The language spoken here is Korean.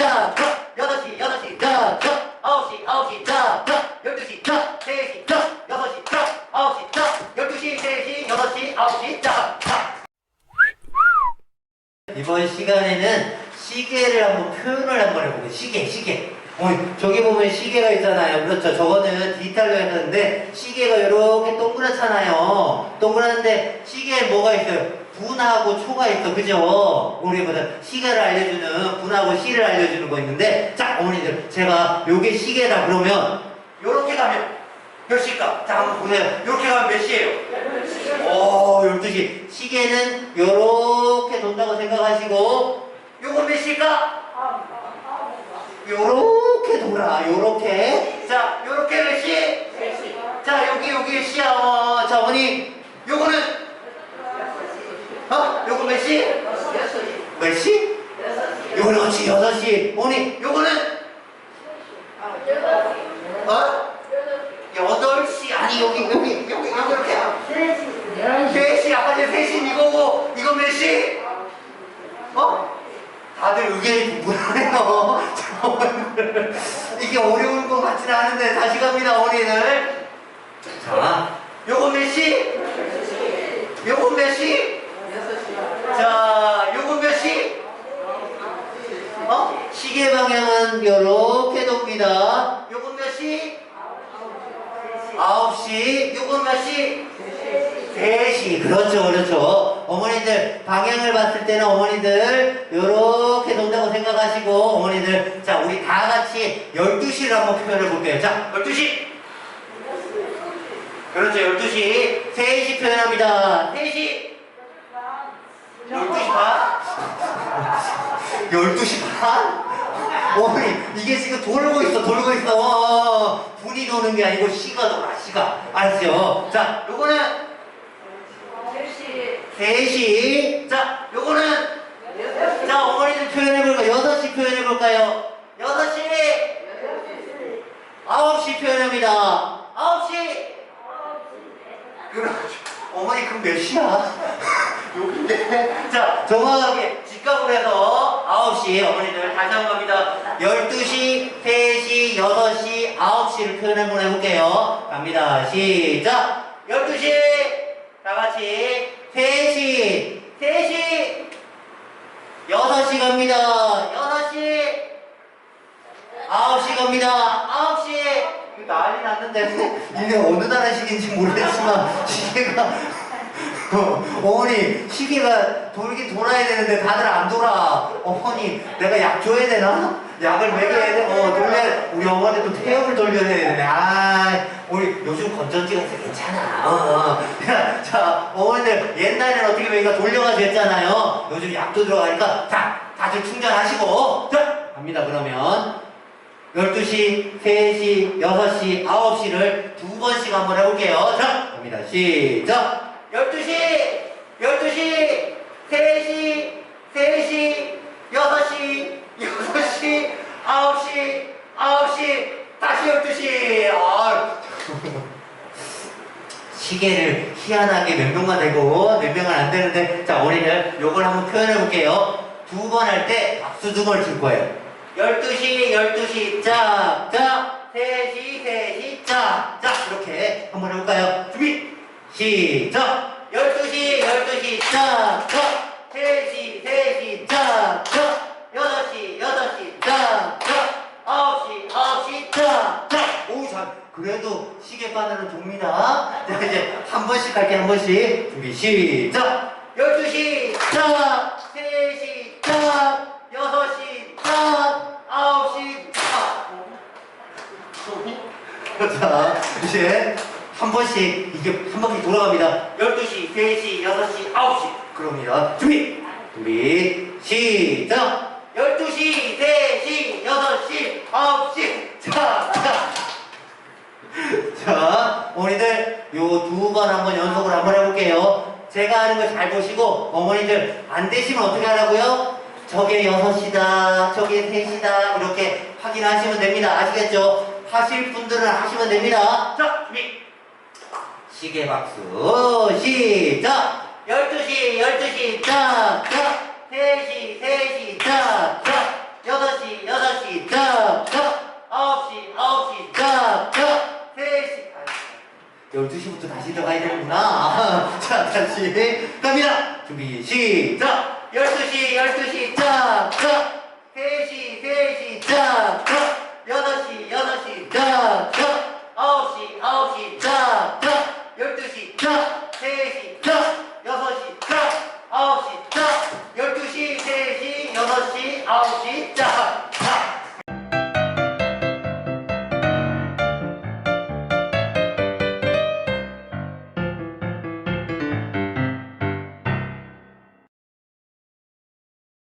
자, 자, 6시, 6시, 자, 자, 9시, 9시, 자, 자, 12시, 자, 3시, 자, 6시, 자, 9시, 자, 12시, 3시, 6시, 9시, 자, 자. 이번 시간에는 시계를 한번 표현을 한번 해볼게요. 시계, 시계. 어, 저기 보면 시계가 있잖아요. 그렇죠. 저거는 디지털로 했는데 시계가 이렇게 동그랗잖아요. 동그랗는데 시계에 뭐가 있어요? 분하고 초가 있어. 그죠? 우리 보다 시계를 알려주는 분하고 시를 알려주는 거 있는데 자, 어머니들 제가 요게 시계다 그러면 요렇게 가면 몇 시일까? 자, 한번 보세요. 요렇게 가면 몇 시예요? 오, 12시. 시계는 요렇게 돈다고 생각하시고, 요건 몇 시일까? 요렇게 돌아, 요렇게. 자, 요렇게 몇 시? 자, 여기, 여기 시야. 어, 자, 어머니, 요거는? 어? 요거 몇 시? 몇 시? 요거는 그렇지, 6시. 어머니, 요거는? 어? 8시. 아니, 여기, 여기, 여기, 여기 이렇게. 3시, 아까 전에 3시 이거고, 이거 몇 시? 어? 다들 의견이 분분하네요. 이게 어려운 것 같지는 않은데, 다시 갑니다, 어린이들. 자, 요거 몇 시? 요거 몇 시? 자, 요거 몇 시? 어? 시계 방향은 요렇게 돕니다. 요건 몇 시? 9시. 요건 몇 시? 3시. 그렇죠, 그렇죠. 어머니들, 방향을 봤을 때는 어머니들, 요렇게 돈다고 생각하시고, 어머니들, 자, 우리 다 같이 12시를 한번 표현해 볼게요. 자, 12시. 그렇죠, 12시. 3시 표현합니다. 3시. 12시 반? 12시 반? 어머니, 이게 지금 돌고 있어, 돌고 있어. 어, 분이 도는 게 아니고 시가 돌아, 시가. 알았죠? 자, 요거는 3시. 자, 요거는 자, 어머니들 표현해볼까요? 6시 표현해볼까요? 6시. 9시 표현합니다. 9시. 그렇죠. 어머니, 그럼 몇 시야? 여기인데. 자, 정확하게 직각으로 해서 9시 어머니들 다시 한번 갑니다. 12시, 3시, 6시, 9시를 표현 한번 해볼게요. 갑니다. 시작! 12시! 다 같이 3시, 3시, 6시 갑니다. 6시, 9시 갑니다. 9시. 이거 난리 났는데 이게 어느 나라 시계인지 모르겠지만 시계가 어, 어머니 시계가 돌긴 돌아야 되는데 다들 안 돌아. 어머니 내가 약 줘야 되나? 약을 먹여야 돼. 어 돌려 우리 어머니도 태엽을 돌려야 되네. 아 우리 요즘 건전지가 있어 괜찮아. 어, 어. 자, 자 어머니들 옛날에는 어떻게 보니까 돌려가지고 했잖아요. 요즘 약도 들어가니까 자 다들 충전하시고 자 갑니다 그러면 12시, 3시, 6시, 9시를 두 번씩 한번 해볼게요. 자, 갑니다. 시작! 12시, 12시, 3시, 3시, 6시, 6시, 9시, 9시, 다시 12시. 아, 시계를 희한하게 몇 명만 되고 몇 명은 안 되는데 자 우리는 요걸 한번 표현해 볼게요 두 번 할 때 박수 두번칠 거예요 12시 12시 짝 짝 3시 3시 짝 짝 이렇게 한번 해볼까요 준비 시작 12시 12시 짝 짝 3시 3시 짝짝 6시 6시 짝 짝 9시 9시 짝 짝 오 잘 그래도 시계 바늘은 돕니다. 자, 이제 한 번씩 할게, 한 번씩. 준비, 시작! 12시, 짝! 3시, 짝! 6시, 짝! 9시, 짝! 자, 이제 한 번씩, 이게 한 바퀴 돌아갑니다. 12시, 3시, 6시, 9시. 그럽니다. 준비! 준비, 시작! 12시, 3시, 6시, 9시. 자, 자. 자, 어머니들 요 두 번 한번 연속을 한번 해볼게요. 제가 하는 거잘 보시고 어머니들 안 되시면 어떻게 하라고요? 저게 여섯 시다, 저게 셋이다 이렇게 확인하시면 됩니다. 아시겠죠? 하실 분들은 하시면 됩니다. 자, 준비. 시계 박수 시작! 12시, 12시 짝, 짝! 3시, 3시 짝, 짝! 6시, 6시, 짝, 짝. 9시, 9시, 짝, 짝. 3시, 12시부터 다시 들어가야 되는구나. 자, 다시 갑니다. 준비, 시작. 12시, 12시, 짝, 짝. 3시, 3시, 짝, 짝. よろしいよろしいどうぞおしおし。